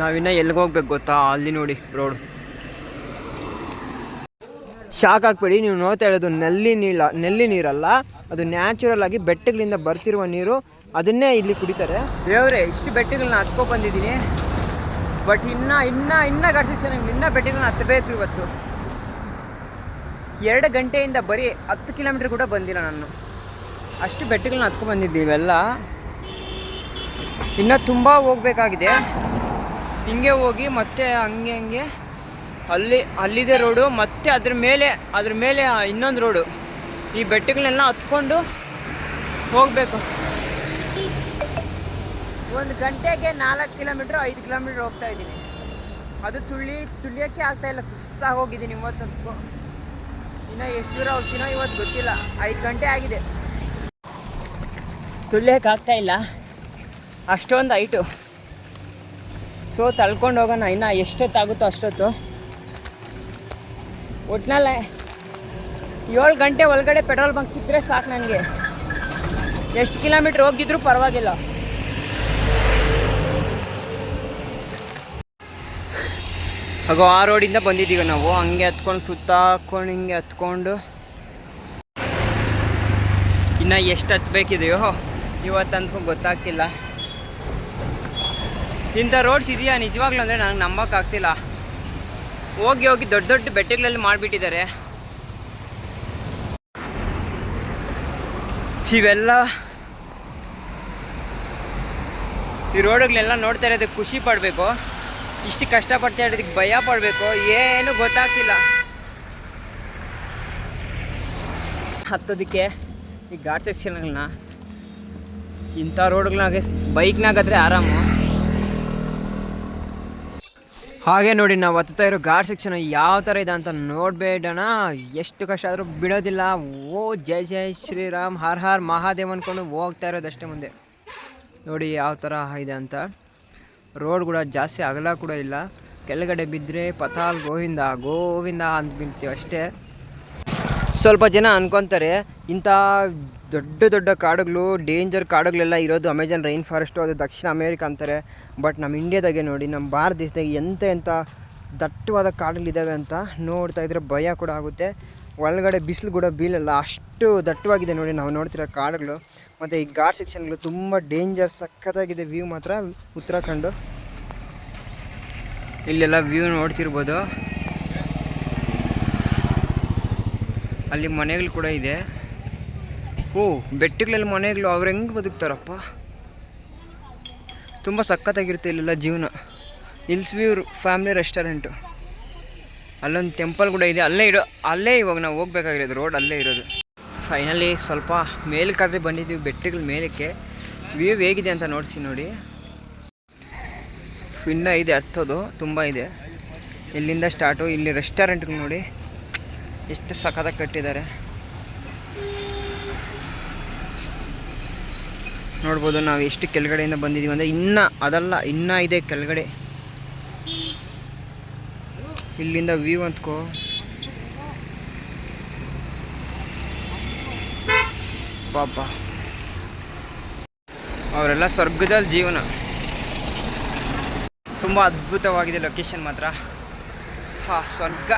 ನಾವಿನ್ನ ಎಲ್ಲಿಗೆ ಹೋಗ್ಬೇಕು ಗೊತ್ತಾ? ಅಲ್ಲಿ ನೋಡಿ ರೋಡ್ ಶಾಕ್ ಹಾಕ್ಬೇಡಿ ನೀವು ನೋಡ್ತಾ ಇರೋದು ನಲ್ಲಿ ನೀಳ, ನೆಲ್ಲಿ ನೀರಲ್ಲ. ಅದು ನ್ಯಾಚುರಲ್ ಆಗಿ ಬೆಟ್ಟಗಳಿಂದ ಬರ್ತಿರುವ ನೀರು. ಅದನ್ನೇ ಇಲ್ಲಿ ಕುಡಿತಾರೆ. ದೇವ್ರೆ, ಇಷ್ಟು ಬೆಟ್ಟಗಳನ್ನ ಹತ್ಕೊ ಬಂದಿದ್ದೀನಿ. ಬಟ್ ಇನ್ನ ಇನ್ನ ಇನ್ನ ನನಗೆ ಇನ್ನ ಬೆಟ್ಟಗಳನ್ನ ಹತ್ತಬೇಕು ಇವತ್ತು. ಎರಡು ಗಂಟೆಯಿಂದ ಬರೀ ಹತ್ತು ಕಿಲೋಮೀಟ್ರ್ ಕೂಡ ಬಂದಿಲ್ಲ ನಾನು. ಅಷ್ಟು ಬೆಟ್ಟಗಳನ್ನ ಹತ್ಕೊಂಡು ಬಂದಿದ್ದೀವೆಲ್ಲ ಇನ್ನೂ ತುಂಬ ಹೋಗ್ಬೇಕಾಗಿದೆ. ಹಿಂಗೆ ಹೋಗಿ ಮತ್ತೆ ಹಂಗೆ ಹಂಗೆ ಅಲ್ಲಿ ಅಲ್ಲಿದೆ ರೋಡು, ಮತ್ತೆ ಅದ್ರ ಮೇಲೆ ಅದ್ರ ಮೇಲೆ ಇನ್ನೊಂದು ರೋಡು. ಈ ಬೆಟ್ಟಗಳನ್ನೆಲ್ಲ ಹತ್ಕೊಂಡು ಹೋಗಬೇಕು. ಒಂದು ಗಂಟೆಗೆ ನಾಲ್ಕು ಕಿಲೋಮೀಟ್ರ್, ಐದು ಕಿಲೋಮೀಟ್ರ್ ಹೋಗ್ತಾ ಇದ್ದೀನಿ. ಅದು ತುಳಿ ತುಳಿಯೋಕ್ಕೆ ಇಲ್ಲ ಸುಸ್ತಾಗಿ ಹೋಗಿದ್ದೀನಿ ಇವತ್ತಂತೂ ಇನ್ನು ಎಷ್ಟು ದೂರ ಹೋಗ್ತೀನೋ ಇವತ್ತು ಗೊತ್ತಿಲ್ಲ. ಐದು ಗಂಟೆ ಆಗಿದೆ. ತುಳಿಯೋಕ್ಕಾಗ್ತಾ ಇಲ್ಲ. ಅಷ್ಟೊಂದು ಹೈಟು. ಸೊ ತಳ್ಕೊಂಡು ಹೋಗೋಣ, ಇನ್ನು ಎಷ್ಟೊತ್ತಾಗುತ್ತೋ ಅಷ್ಟೊತ್ತು. ಒಟ್ನಲ್ಲೇ ಏಳು ಗಂಟೆ ಒಳಗಡೆ ಪೆಟ್ರೋಲ್ ಬಂಕ್ ಸಿಕ್ಕರೆ ಸಾಕು ನನಗೆ. ಎಷ್ಟು ಕಿಲೋಮೀಟ್ರ್ ಹೋಗಿದ್ರು ಪರವಾಗಿಲ್ಲ. ಹಾಗೋ, ಆ ರೋಡಿಂದ ಬಂದಿದ್ದೀವಿ ನಾವು. ಹಂಗೆ ಹತ್ಕೊಂಡು ಸುತ್ತ ಹಾಕ್ಕೊಂಡು ಹಿಂಗೆ ಹತ್ಕೊಂಡು. ಇನ್ನು ಎಷ್ಟು ಹತ್ಬೇಕಿದೆಯೋ ಇವತ್ತು ಅಂದ್ಕೊಂಡು ಗೊತ್ತಾಗ್ತಿಲ್ಲ. ಇಂಥ ರೋಡ್ಸ್ ಇದೆಯಾ? ನಿಜವಾಗ್ಲೂ ಅಂದರೆ ನನಗೆ ನಂಬೋಕ್ಕಾಗ್ತಿಲ್ಲ ಹೋಗಿ ಹೋಗಿ ದೊಡ್ಡ ದೊಡ್ಡ ಬೆಟ್ಟಗಳಲ್ಲಿ ಮಾಡಿಬಿಟ್ಟಿದ್ದಾರೆ. ಇವೆಲ್ಲ ಈ ರೋಡುಗಳೆಲ್ಲ ನೋಡ್ತಾ ಇರೋದಕ್ಕೆ ಖುಷಿ ಪಡಬೇಕು. ಇಷ್ಟು ಕಷ್ಟಪಡ್ತಾ ಇರೋದಕ್ಕೆ ಭಯ ಪಡಬೇಕು. ಏನು ಗೊತ್ತಾಗ್ತಿಲ್ಲ. ಹತ್ತೋದಕ್ಕೆ ಈ ಘಾಟ್ ಸೆಕ್ಷನ್ಗಳನ್ನ ಇಂಥ ರೋಡ್ಗಳಾಗ ಬೈಕ್ನಾಗಾದರೆ ಆರಾಮು. ಹಾಗೆ ನೋಡಿ, ನಾವು ಹತ್ತುತ್ತಾ ಇರೋ ಗಾರ್ಡ್ ಸೆಕ್ಷನ್ ಯಾವ ಥರ ಇದೆ ಅಂತ ನೋಡಬೇಡಣ ಎಷ್ಟು ಕಷ್ಟ ಆದರೂ ಬಿಡೋದಿಲ್ಲ. ಓ, ಜೈ ಜೈ ಶ್ರೀರಾಮ್. ಹರ್ ಹರ್ ಮಹಾದೇವ್ ಅಂದ್ಕೊಂಡು ಹೋಗ್ತಾ ಇರೋದಷ್ಟೇ ಮುಂದೆ. ನೋಡಿ ಯಾವ ಥರ ಇದೆ ಅಂತ. ರೋಡ್ ಕೂಡ ಜಾಸ್ತಿ ಅಗಲ ಕೂಡ ಇಲ್ಲ. ಕೆಳಗಡೆ ಬಿದ್ದರೆ ಪತಾಲ್, ಗೋವಿಂದ ಗೋವಿಂದ ಅಂತ ಬಿಡ್ತೀವಿ ಅಷ್ಟೇ. ಸ್ವಲ್ಪ ಜನ ಅನ್ಕೊತಾರೆ, ಇಂಥ ದೊಡ್ಡ ದೊಡ್ಡ ಕಾಡುಗಳು ಡೇಂಜರ್ ಕಾಡುಗಳೆಲ್ಲ ಇರೋದು ಅಮೆಜಾನ್ ರೈನ್ ಫಾರೆಸ್ಟು ಅದು ದಕ್ಷಿಣ ಅಮೇರಿಕಾ ಅಂತಾರೆ. ಬಟ್ ನಮ್ಮ ಇಂಡಿಯಾದಾಗೆ ನೋಡಿ ನಮ್ಮ ಭಾರತ ದೇಶದಾಗ ಎಂಥ ಎಂಥ ದಟ್ಟವಾದ ಕಾಡುಗಳಿದ್ದಾವೆ ಅಂತ ನೋಡ್ತಾ ಇದ್ರೆ ಭಯ ಕೂಡ ಆಗುತ್ತೆ. ಒಳಗಡೆ ಬಿಸಿಲು ಕೂಡ ಬೀಳಲ್ಲ, ಅಷ್ಟು ದಟ್ಟವಾಗಿದೆ ನೋಡಿ ನಾವು ನೋಡ್ತಿರೋ ಕಾಡುಗಳು. ಮತ್ತು ಈ ಘಾಟ್ ಸೆಕ್ಷನ್ಗಳು ತುಂಬ ಡೇಂಜರ್ ಸಖತ್ತಾಗಿದೆ ವ್ಯೂ ಮಾತ್ರ, ಉತ್ತರಾಖಂಡು. ಇಲ್ಲೆಲ್ಲ ವ್ಯೂ ನೋಡ್ತಿರ್ಬೋದು. ಅಲ್ಲಿ ಮನೆಗಳು ಕೂಡ ಇದೆ. ಓ, ಬೆಟ್ಟಗಳಲ್ಲಿ ಮನೆಗಳು ಅವ್ರು ಹೆಂಗೆ ಬದುಕ್ತಾರಪ್ಪ? ತುಂಬ ಸಖತ್ತಾಗಿರುತ್ತೆ ಇಲ್ಲೆಲ್ಲ ಜೀವನ. Hills view family restaurant. ಅಲ್ಲೊಂದು ಟೆಂಪಲ್ ಕೂಡ ಇದೆ, ಅಲ್ಲೇ ಇಡೋ ಅಲ್ಲೇ ಇವಾಗ ನಾವು ಹೋಗ್ಬೇಕಾಗಿರೋದು, ರೋಡ್ ಅಲ್ಲೇ ಇರೋದು. ಫೈನಲಿ ಸ್ವಲ್ಪ ಮೇಲಕ್ಕಾದ್ರೆ ಬಂದಿದ್ದೀವಿ, ಬೆಟ್ಟಗಳ ಮೇಲಕ್ಕೆ. ವ್ಯೂ ಹೇಗಿದೆ ಅಂತ ನೋಡಿಸಿ ನೋಡಿ. ಇನ್ನೂ ಇದೆ, ಹತ್ತೋದು, ತುಂಬ ಇದೆ. ಇಲ್ಲಿಂದ ಸ್ಟಾರ್ಟು ಇಲ್ಲಿ ರೆಸ್ಟೋರೆಂಟ್ಗೆ ನೋಡಿ, ಎಷ್ಟು ಸಖತ್ತಾಗಿ ಕಟ್ಟಿದ್ದಾರೆ. ನೋಡ್ಬೋದು ನಾವು ಎಷ್ಟು ಕೆಳಗಡೆಯಿಂದ ಬಂದಿದ್ದೀವಿ ಅಂದರೆ ಇನ್ನೂ ಅದಲ್ಲ, ಇನ್ನೂ ಇದೆ ಕೆಳಗಡೆ. ಇಲ್ಲಿಂದ ವ್ಯೂ ಅಂತ್ಕೋ. ಪಾಪ. ಅವರೆಲ್ಲ ಸ್ವರ್ಗದಲ್ಲಿ ಜೀವನ. ತುಂಬ ಅದ್ಭುತವಾಗಿದೆ ಲೊಕೇಶನ್ ಮಾತ್ರ. ಹಾ, ಸ್ವರ್ಗ.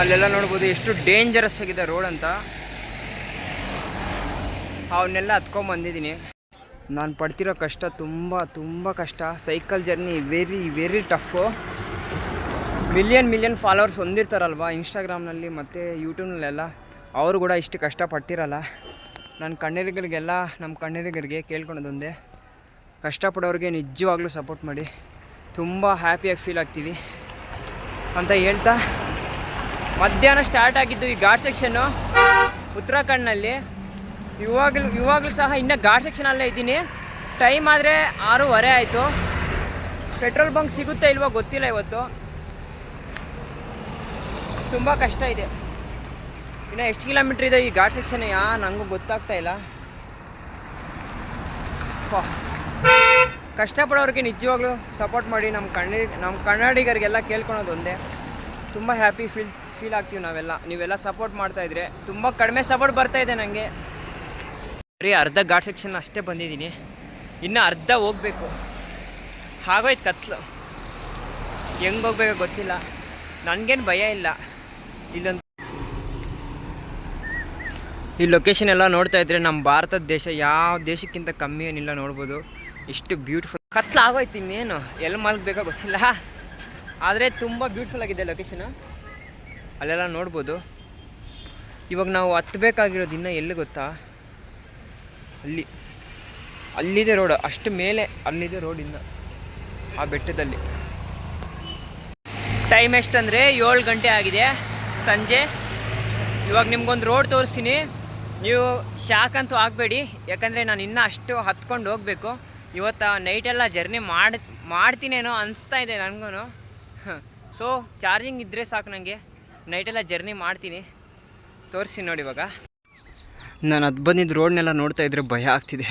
ಅಲ್ಲೆಲ್ಲ ನೋಡ್ಬೋದು ಎಷ್ಟು ಡೇಂಜರಸ್ ಆಗಿದೆ ರೋಡ್ ಅಂತ. ಅವನ್ನೆಲ್ಲ ಹತ್ಕೊಂಡ್ ಬಂದಿದ್ದೀನಿ. ನಾನು ಪಡ್ತಿರೋ ಕಷ್ಟ ತುಂಬ ತುಂಬ ಕಷ್ಟ. Cycle journey very very tough million million followers ಹೊಂದಿರ್ತಾರಲ್ವ ಇನ್ಸ್ಟಾಗ್ರಾಮ್ನಲ್ಲಿ ಮತ್ತು ಯೂಟ್ಯೂಬ್ನಲ್ಲೆಲ್ಲ ಅವರು ಕೂಡ ಇಷ್ಟು ಪಟ್ಟಿರಲ್ಲ ನನ್ನ ಕಣ್ಣೀರಿಗರಿಗೆಲ್ಲ ನಮ್ಮ ಕಣ್ಣೀರಿಗರಿಗೆ ಕೇಳ್ಕೊಳೋದೊಂದೇ ಕಷ್ಟಪಡೋರಿಗೆ ನಿಜವಾಗ್ಲೂ ಸಪೋರ್ಟ್ ಮಾಡಿ. ತುಂಬ ಹ್ಯಾಪಿಯಾಗಿ ಫೀಲ್ ಆಗ್ತೀವಿ. ಅಂತ ಹೇಳ್ತಾ ಮಧ್ಯಾಹ್ನ ಸ್ಟಾರ್ಟ್ ಆಗಿದ್ದು ಈ ಘಾಟ್ ಸೆಕ್ಷನ್ನು ಉತ್ತರಾಖಂಡ್ನಲ್ಲಿ. ಇವಾಗಲೂ ಇವಾಗಲೂ ಸಹ ಇನ್ನೂ ಘಾಟ್ ಸೆಕ್ಷನಲ್ಲೇ ಇದ್ದೀನಿ. ಟೈಮ್ ಆದರೆ ಆರೂವರೆ ಆಯಿತು. ಪೆಟ್ರೋಲ್ ಬಂಕ್ ಸಿಗುತ್ತಾ ಇಲ್ವೋ ಗೊತ್ತಿಲ್ಲ ಇವತ್ತು. ತುಂಬ ಕಷ್ಟ ಇದೆ. ಇನ್ನು ಎಷ್ಟು ಕಿಲೋಮೀಟ್ರ್ ಇದೆ ಈ ಘಾಟ್ ಸೆಕ್ಷನ್ ಯಾ ನನಗೂ ಗೊತ್ತಾಗ್ತಾ ಇಲ್ಲ. ಕಷ್ಟಪಡೋರಿಗೆ ನಿಜವಾಗ್ಲೂ ಸಪೋರ್ಟ್ ಮಾಡಿ ನಮ್ಮ ಕನ್ನಡಿ ನಮ್ಮ ಕನ್ನಡಿಗರಿಗೆಲ್ಲ ಕೇಳ್ಕೊಳೋದು ಒಂದೇ. ತುಂಬ ಹ್ಯಾಪಿ ಫೀಲ್ ಫೀಲ್ ಆಗ್ತೀವಿ ನಾವೆಲ್ಲ. ನೀವೆಲ್ಲ ಸಪೋರ್ಟ್ ಮಾಡ್ತಾ ಇದ್ರೆ ತುಂಬ ಕಡಿಮೆ ಸಪೋರ್ಟ್ ಬರ್ತಾ ಇದೆ ನನಗೆ ಬರೀ ಅರ್ಧ ಘಾಟ್ ಸೆಕ್ಷನ್ ಅಷ್ಟೇ ಬಂದಿದ್ದೀನಿ. ಇನ್ನು ಅರ್ಧ ಹೋಗ್ಬೇಕು. ಹಾಗೋಯ್ತು ಕತ್ಲು. ಹೆಂಗೆ ಹೋಗ್ಬೇಕೋ ಗೊತ್ತಿಲ್ಲ. ನನಗೇನು ಭಯ ಇಲ್ಲ. ಇಲ್ಲೊಂದು ಈ ಲೊಕೇಶನ್ ಎಲ್ಲ ನೋಡ್ತಾ ಇದ್ರೆ ನಮ್ಮ ಭಾರತದ ದೇಶ ಯಾವ ದೇಶಕ್ಕಿಂತ ಕಮ್ಮಿ ಏನಿಲ್ಲ ನೋಡ್ಬೋದು. ಇಷ್ಟು ಬ್ಯೂಟಿಫುಲ್ ಕತ್ಲು ಆಗೋಯ್ತು ಇನ್ನೇನು. ಎಲ್ಲಿ ಮಲಗಬೇಕೋ ಗೊತ್ತಿಲ್ಲ. ಆದರೆ ತುಂಬ ಬ್ಯೂಟಿಫುಲ್ ಆಗಿದೆ ಲೊಕೇಶನ್ ಅಲ್ಲೆಲ್ಲ ನೋಡ್ಬೋದು. ಇವಾಗ ನಾವು ಹತ್ತಬೇಕಾಗಿರೋದು ಇನ್ನೂ ಎಲ್ಲಿ ಗೊತ್ತಾ? ಅಲ್ಲಿ. ಅಲ್ಲಿದೆ ರೋಡ್, ಅಷ್ಟು ಮೇಲೆ ಅಲ್ಲಿದೆ ರೋಡ್ ಇನ್ನು, ಆ ಬೆಟ್ಟದಲ್ಲಿ. ಟೈಮ್ ಎಷ್ಟಂದರೆ ಏಳು ಗಂಟೆ ಆಗಿದೆ, ಸಂಜೆ. ಇವಾಗ ನಿಮ್ಗೊಂದು ರೋಡ್ ತೋರಿಸ್ತೀನಿ. ನೀವು ಶಾಕ್ ಅಂತೂ ಆಗಬೇಡಿ, ಯಾಕಂದರೆ ನಾನು ಇನ್ನೂ ಅಷ್ಟು ಹತ್ಕೊಂಡು ಹೋಗಬೇಕು. ಇವತ್ತು ನೈಟೆಲ್ಲ ಜರ್ನಿ ಮಾಡಿ, ಮಾಡ್ತೀನೇನೋ ಅನಿಸ್ತಾ ಇದೆ ನನಗೂ ಸೊ ಚಾರ್ಜಿಂಗ್ ಇದ್ದರೆ ಸಾಕು ನನಗೆ ನೈಟೆಲ್ಲ ಜರ್ನಿ ಮಾಡ್ತೀನಿ. ತೋರಿಸಿ ನೋಡಿ ಇವಾಗ. ನಾನು ಅದು ಬಂದಿದ್ದು ರೋಡ್ನೆಲ್ಲ ನೋಡ್ತಾ ಇದ್ರೆ ಭಯ ಆಗ್ತಿದೆ.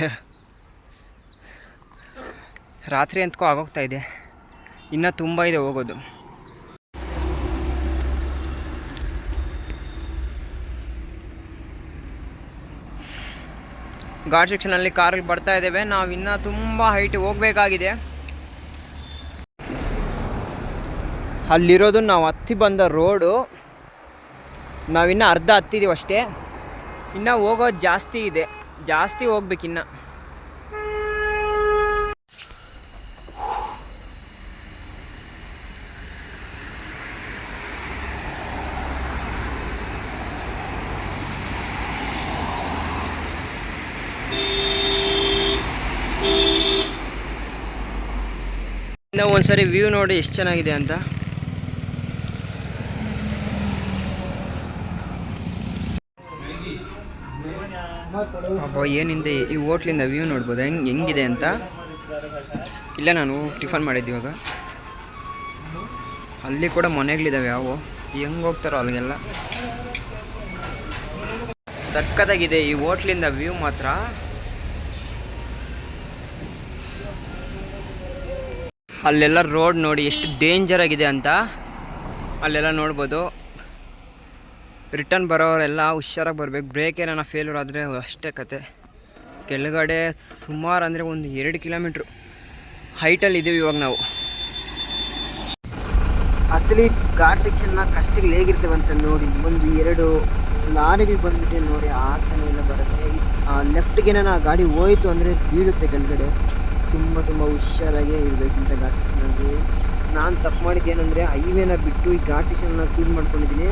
ರಾತ್ರಿ ಅಂತಕೋ ಆಗೋಗ್ತಾ ಇದೆ. ಇನ್ನೂ ತುಂಬ ಇದೆ ಹೋಗೋದು. ಘಾಟ್ ಸೆಕ್ಷನಲ್ಲಿ ಕಾರಲ್ಲಿ ಬರ್ತಾ ಇದ್ದೇವೆ. ನಾವು ಇನ್ನೂ ತುಂಬ ಹೈಟ್ ಹೋಗಬೇಕಾಗಿದೆ. ಅಲ್ಲಿರೋದು ನಾವು ಹತ್ತಿ ಬಂದ ರೋಡು. ನಾವಿನ್ನೂ ಅರ್ಧ ಹತ್ತಿದ್ದೀವಿ ಅಷ್ಟೇ. ಇನ್ನು ಹೋಗೋದು ಜಾಸ್ತಿ ಇದೆ. ಜಾಸ್ತಿ ಹೋಗ್ಬೇಕಿನ್ನ. ಇನ್ನು ಒಂದ್ಸರಿ ವ್ಯೂ ನೋಡಿ ಎಷ್ಟು ಚೆನ್ನಾಗಿದೆ ಅಂತ. ಅಬ್ಬಾ ಏನಿದೆ ಈ ಹೋಟ್ಲಿಂದ ವ್ಯೂ ನೋಡ್ಬೋದು. ಹೆಂಗೆ ಹೆಂಗಿದೆ ಅಂತ. ಇಲ್ಲ ನಾನು ಟಿಫನ್ ಮಾಡಿದ್ದು ಇವಾಗ. ಅಲ್ಲಿ ಕೂಡ ಮನೆಗಳಿದ್ದಾವೆ ಯಾವು. ಹೆಂಗೆ ಹೋಗ್ತಾರೋ ಅಲ್ಲಿಗೆಲ್ಲ. ಸಕ್ಕತ್ತಾಗಿದೆ ಈ ಹೋಟ್ಲಿಂದ ವ್ಯೂ ಮಾತ್ರ. ಅಲ್ಲೆಲ್ಲ ರೋಡ್ ನೋಡಿ ಎಷ್ಟು ಡೇಂಜರ್ ಆಗಿದೆ ಅಂತ ಅಲ್ಲೆಲ್ಲ ನೋಡ್ಬೋದು. ರಿಟರ್ನ್ ಬರೋರೆಲ್ಲ ಹುಷಾರಾಗಿ ಬರಬೇಕು. ಬ್ರೇಕ್ ಏನಾರ ಫೇಲ್ಯೂರ್ ಆದರೆ ಅಷ್ಟೇ ಕತೆ. ಕೆಳಗಡೆ ಸುಮಾರು ಅಂದರೆ ಒಂದು ಎರಡು ಕಿಲೋಮೀಟ್ರು ಹೈಟಲ್ಲಿ ಇದ್ದೀವಿ ಇವಾಗ ನಾವು. ಅಸಲಿ ಘಾಟ್ ಸೆಕ್ಷನ್ನ ಕಷ್ಟಗಳು ಹೇಗಿರ್ತವೆ ಅಂತ ನೋಡಿ, ಒಂದು ಎರಡು ಲಾರಿಗಳು ಬಂದ್ಬಿಟ್ಟು ನೋಡಿ ಆಗ್ತಾನೆ ಇಲ್ಲ ಬರುತ್ತೆ. ಆ ಲೆಫ್ಟ್ಗೆ ಆ ಗಾಡಿ ಹೋಯಿತು ಅಂದರೆ ಬೀಳುತ್ತೆ ಕೆಳಗಡೆ. ತುಂಬ ತುಂಬ ಹುಷಾರಾಗಿ ಇರಬೇಕು ಇಂಥ ಘಾಟ್ ಸೆಕ್ಷನಲ್ಲಿ ನಾನು ತಪ್ಪು ಮಾಡಿದ್ದೇನೆಂದರೆ ಹೈವೇನ ಬಿಟ್ಟು ಈ ಘಾಟ್ ಸೆಕ್ಷನ್ನ ಚೂಸ್ ಮಾಡ್ಕೊಂಡಿದ್ದೀನಿ.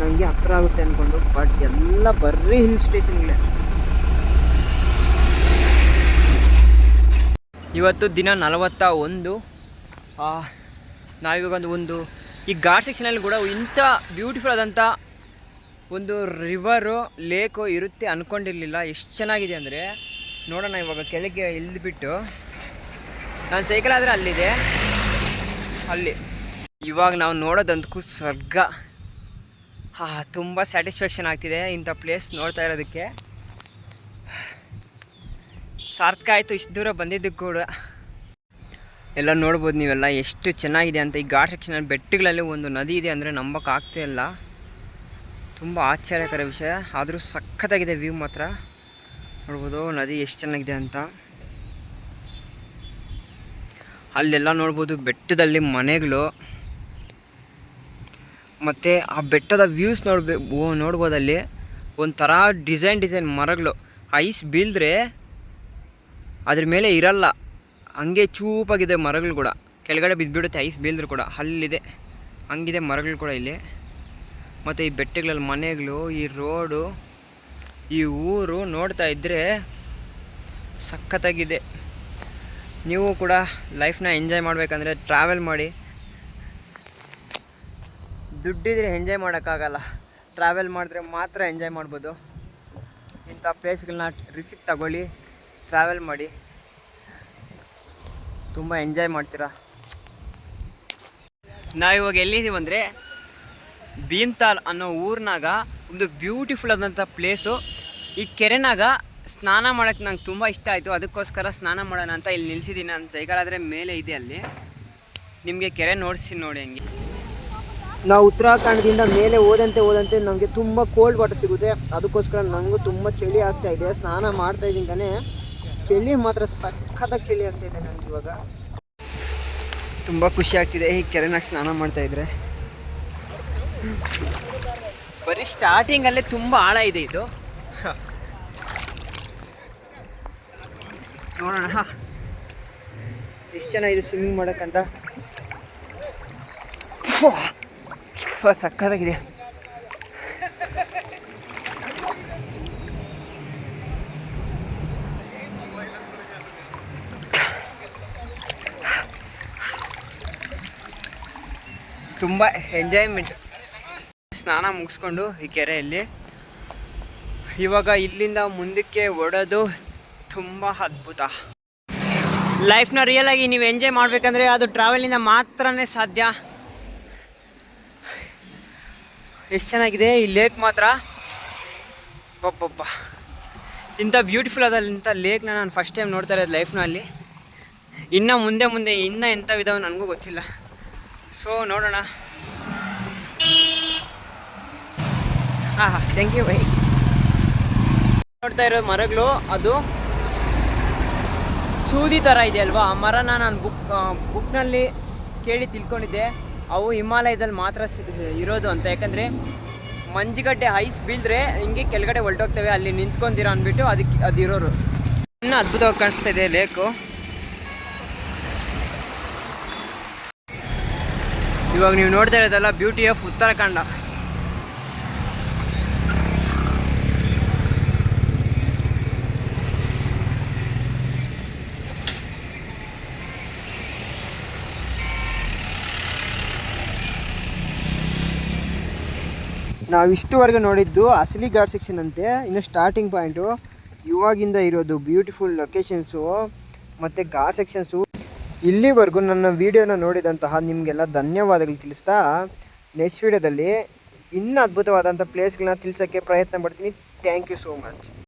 ನನಗೆ ಹತ್ರ ಆಗುತ್ತೆ ಅಂದ್ಕೊಂಡು ಬಟ್ ಎಲ್ಲ ಬರ್ರಿ ಹಿಲ್ ಸ್ಟೇಷನ್ಗಳೇ ಇವತ್ತು ದಿನ ನಲವತ್ತ ಒಂದು. ನಾವಿವಾಗ ಒಂದು ಒಂದು, ಈ ಘಾಟ್ ಸೆಕ್ಷನಲ್ಲಿ ಕೂಡ ಇಂಥ ಬ್ಯೂಟಿಫುಲ್ ಆದಂಥ ಒಂದು ರಿವರು ಲೇಕು ಇರುತ್ತೆ ಅಂದ್ಕೊಂಡಿರಲಿಲ್ಲ ಎಷ್ಟು ಚೆನ್ನಾಗಿದೆ ಅಂದರೆ, ನೋಡೋಣ ಇವಾಗ ಕೆಳಗೆ ಇಳಿದ್ಬಿಟ್ಟು. ನಾನು ಸೈಕಲ್ ಆದರೆ ಅಲ್ಲಿದೆ. ಅಲ್ಲಿ. ಇವಾಗ ನಾವು ನೋಡೋದಂತಕ್ಕೂ ಸ್ವರ್ಗ. ಹಾ, ತುಂಬ ಸ್ಯಾಟಿಸ್ಫ್ಯಾಕ್ಷನ್ ಆಗ್ತಿದೆ ಇಂಥ ಪ್ಲೇಸ್ ನೋಡ್ತಾ ಇರೋದಕ್ಕೆ. ಸಾರ್ಥಕ ಆಯಿತು, ಇಷ್ಟು ದೂರ ಬಂದಿದ್ದಕ್ಕೆ ಕೂಡ. ಎಲ್ಲ ನೋಡ್ಬೋದು ನೀವೆಲ್ಲ, ಎಷ್ಟು ಚೆನ್ನಾಗಿದೆ ಅಂತ. ಈ ಘಾಟ್ ಸೆಕ್ಷನಲ್ಲಿ ಬೆಟ್ಟಗಳಲ್ಲಿ ಒಂದು ನದಿ ಇದೆ ಅಂದರೆ ನಂಬೋಕ್ಕಾಗ್ತಾ ಇಲ್ಲ. ತುಂಬ ಆಶ್ಚರ್ಯಕರ ವಿಷಯ. ಆದರೂ ಸಖತ್ತಾಗಿದೆ ವ್ಯೂ ಮಾತ್ರ. ನೋಡ್ಬೋದು ನದಿ ಎಷ್ಟು ಚೆನ್ನಾಗಿದೆ ಅಂತ. ಅಲ್ಲೆಲ್ಲ ನೋಡ್ಬೋದು ಬೆಟ್ಟದಲ್ಲಿ ಮನೆಗಳು. ಮತ್ತು ಆ ಬೆಟ್ಟದ ವ್ಯೂಸ್ ನೋಡ್ಬೇಕು ನೋಡ್ಬೋದು ಅಲ್ಲಿ ಒಂಥರ ಡಿಸೈನ್ ಡಿಸೈನ್ ಮರಗಳು. ಐಸ್ ಬೀಳಿದ್ರೆ ಅದ್ರ ಮೇಲೆ ಇರಲ್ಲ. ಹಂಗೆ ಚೂಪಾಗಿದೆ ಮರಗಳು ಕೂಡ. ಕೆಳಗಡೆ ಬಿದ್ದುಬಿಡುತ್ತೆ ಐಸ್ ಬೀಳಿದ್ರು ಕೂಡ. ಅಲ್ಲಿದೆ, ಹಂಗಿದೆ ಮರಗಳು ಕೂಡ ಇಲ್ಲಿ. ಮತ್ತು ಈ ಬೆಟ್ಟಗಳಲ್ಲಿ ಮನೆಗಳು, ಈ ರೋಡು ಈ ಊರು ನೋಡ್ತಾ ಇದ್ದರೆ ಸಖತ್ತಾಗಿದೆ. ನೀವು ಕೂಡ ಲೈಫ್ನ ಎಂಜಾಯ್ ಮಾಡಬೇಕಂದ್ರೆ ಟ್ರಾವೆಲ್ ಮಾಡಿ. ದುಡ್ಡಿದ್ರೆ ಎಂಜಾಯ್ ಮಾಡೋಕ್ಕಾಗಲ್ಲ. ಟ್ರಾವೆಲ್ ಮಾಡಿದ್ರೆ ಮಾತ್ರ ಎಂಜಾಯ್ ಮಾಡ್ಬೋದು. ಇಂಥ ಪ್ಲೇಸ್ಗಳನ್ನ ರಿಸ್ಕ್ ತಗೊಳ್ಳಿ ಟ್ರಾವೆಲ್ ಮಾಡಿ. ತುಂಬ ಎಂಜಾಯ್ ಮಾಡ್ತೀರಾ? ನಾವಿವಾಗ ಎಲ್ಲಿದ್ದೀವಿ ಅಂದರೆ ಭೀಮ್ತಾಲ್ ಅನ್ನೋ ಊರಿನಾಗ ಒಂದು ಬ್ಯೂಟಿಫುಲ್ ಆದಂಥ ಪ್ಲೇಸು ಈ ಕೆರೆನಾಗ ಸ್ನಾನ ಮಾಡೋಕ್ಕೆ ನಂಗೆ ತುಂಬ ಇಷ್ಟ ಆಯಿತು. ಅದಕ್ಕೋಸ್ಕರ ಸ್ನಾನ ಮಾಡೋಣ ಅಂತ ಇಲ್ಲಿ ನಿಲ್ಸಿದ್ದೀನಿ. ನನ್ನ ಸೈಕಲ್ ಆದರೆ ಮೇಲೆ ಇದೆ ಅಲ್ಲಿ. ನಿಮಗೆ ಕೆರೆ ನೋಡಿಸಿ ನೋಡಿ ಹಂಗೆ. ನಾವು ಉತ್ತರಾಖಂಡದಿಂದ ಮೇಲೆ ಹೋದಂತೆ ಹೋದಂತೆ ನಮಗೆ ತುಂಬ ಕೋಲ್ಡ್ ವಾಟರ್ ಸಿಗುತ್ತೆ. ಅದಕ್ಕೋಸ್ಕರ ನನಗೂ ತುಂಬ ಚಳಿ ಆಗ್ತಾ ಇದೆ. ಸ್ನಾನ ಮಾಡ್ತಾ ಇದ್ದೀನಿ ಚಳಿ ಮಾತ್ರ ಸಖತ್ತಾಗಿ ಚಳಿ ಆಗ್ತಾ ಇದೆ ನನಗೆ ಇವಾಗ. ತುಂಬ ಖುಷಿ ಆಗ್ತಿದೆ. ಈ ಕೆರೆನಾಗ ಸ್ನಾನ ಮಾಡ್ತಾ ಇದ್ರೆ. ಬರೀ ಸ್ಟಾರ್ಟಿಂಗಲ್ಲೇ ತುಂಬ ಆಳ ಇದೆ ಇದು. ನೋಡೋಣ. ಎಷ್ಟು ಚೆನ್ನಾಗಿದೆ ಸ್ವಿಮ್ಮಿಂಗ್ ಮಾಡೋಕ್ಕಂತ ಸಕ್ಕತ್ತಾಗಿದೆ. ತುಂಬ ಎಂಜಾಯ್ಮೆಂಟ್ ಸ್ನಾನ ಮುಗಿಸ್ಕೊಂಡು ಈ ಕೆರೆಯಲ್ಲಿ. ಇವಾಗ ಇಲ್ಲಿಂದ ಮುಂದಕ್ಕೆ ಓಡೋದು ತುಂಬ ಅದ್ಭುತ. ಲೈಫ್ನ ರಿಯಲಾಗಿ ಆಗಿ ನೀವು ಎಂಜಾಯ್ ಮಾಡಬೇಕಂದ್ರೆ ಅದು ಟ್ರಾವೆಲಿಂದ ಮಾತ್ರನೇ ಸಾಧ್ಯ. ಎಷ್ಟು ಚೆನ್ನಾಗಿದೆ? ಈ ಲೇಕ್ ಮಾತ್ರ. ಒಬ್ಬೊಬ್ಬ ಇಂಥ ಬ್ಯೂಟಿಫುಲ್ ಆದಂಥ ಲೇಕ್ನ ನಾನು ಫಸ್ಟ್ ಟೈಮ್ ನೋಡ್ತಾ ಇರೋದು ಲೈಫ್ನಲ್ಲಿ ಇನ್ನೂ ಮುಂದೆ ಮುಂದೆ ಇನ್ನೂ ಎಂಥ ವಿಧವ ನನಗೂ ಗೊತ್ತಿಲ್ಲ. ಸೊ ನೋಡೋಣ. ಹಾಂ ಹಾಂ ಥ್ಯಾಂಕ್ ಯು ಬೈ ನೋಡ್ತಾ ಇರೋ ಮರಗಳು, ಅದು ಸೂದಿ ಥರ ಇದೆ ಅಲ್ವಾ? ಆ ಮರನ ನಾನು ಬುಕ್ ಬುಕ್ನಲ್ಲಿ ಕೇಳಿ ತಿಳ್ಕೊಂಡಿದ್ದೆ. ಅವು ಹಿಮಾಲಯದಲ್ಲಿ ಮಾತ್ರ ಇರೋದು ಅಂತ. ಯಾಕಂದರೆ ಮಂಜುಗಡ್ಡೆ ಐಸ್ ಬೀಳಿದ್ರೆ ಹಿಂಗೆ ಕೆಳಗಡೆ ಹೊಲ್ಟೋಗ್ತವೆ ಅಲ್ಲಿ ನಿಂತ್ಕೊಂಡಿರೋ ಅಂದ್ಬಿಟ್ಟು ಅದಕ್ಕೆ ಅದಿರೋರು ಇನ್ನೂ ಅದ್ಭುತವಾಗಿ ಕಾಣಿಸ್ತಾ ಇದೆ ಲೇಕು. ಇವಾಗ ನೀವು ನೋಡ್ತಾ ಇರೋದಲ್ಲ ಬ್ಯೂಟಿ ಆಫ್ ಉತ್ತರಾಖಂಡ. ನಾವು ಇಷ್ಟುವರೆಗೆ ನೋಡಿದ್ದು ಅಸಲಿ ಘಾಟ್ ಸೆಕ್ಷನ್ ಅಂತೆ, ಇನ್ನು ಸ್ಟಾರ್ಟಿಂಗ್ ಪಾಯಿಂಟು ಇವಾಗಿಂದ ಇರೋದು ಬ್ಯೂಟಿಫುಲ್ ಲೊಕೇಶನ್ಸು ಮತ್ತು ಘಾಟ್ ಸೆಕ್ಷನ್ಸು ಇಲ್ಲಿವರೆಗೂ ನನ್ನ ವೀಡಿಯೋನ ನೋಡಿದಂತಹ ನಿಮಗೆಲ್ಲ ಧನ್ಯವಾದಗಳು ತಿಳಿಸ್ತಾ ನೆಕ್ಸ್ಟ್ ವೀಡಿಯೋದಲ್ಲಿ ಇನ್ನೂ ಅದ್ಭುತವಾದಂಥ ಪ್ಲೇಸ್ಗಳನ್ನ ತಿಳಿಸೋಕ್ಕೆ ಪ್ರಯತ್ನ ಪಡ್ತೀನಿ. Thank you so much